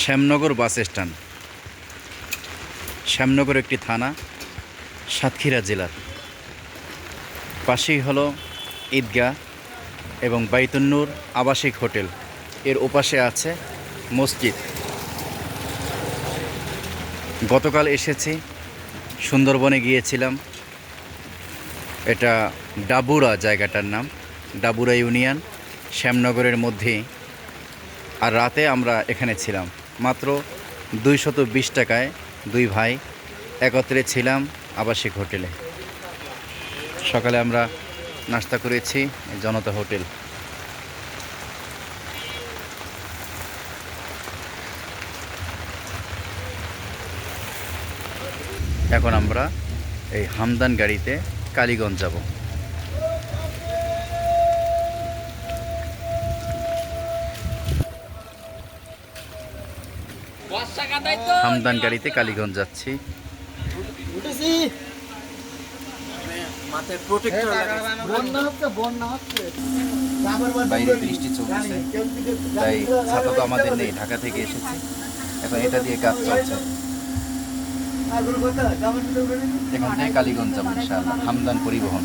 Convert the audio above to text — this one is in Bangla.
Shyamnagar bus stand. শ্যামনগর একটি থানা, সাতক্ষীরা জেলার। পাশেই হলো ঈদগাহ এবং বাইতুন্নুর আবাসিক হোটেল। এর ওপাশে আছে মসজিদ। গতকাল এসেছি, সুন্দরবনে গিয়েছিলাম। এটা ডাবুরা জায়গাটার নাম, ডাবুরা ইউনিয়ন, শ্যামনগরের মধ্যেই। আর রাতে আমরা এখানে ছিলাম। মাত্র দুইশত বিশ টাকায় দুই ভাই একত্রে ছিলাম আবাসিক হোটেলে। সকালে আমরা নাস্তা করেছি জনতা হোটেল। এখন আমরা এই হামদান গাড়িতে কালীগঞ্জ যাব। হামদান গাড়িতে কালীগঞ্জ যাচ্ছি। বাইরে বৃষ্টি চলতেছে তাই ছাতা তো আমাদের নেই ঢাকা থেকে এসেছি। এখন এটা দিয়ে কাজ চলছে। এখান থেকে কালীগঞ্জ যাব ইনশাআল্লাহ। হামদান পরিবহন।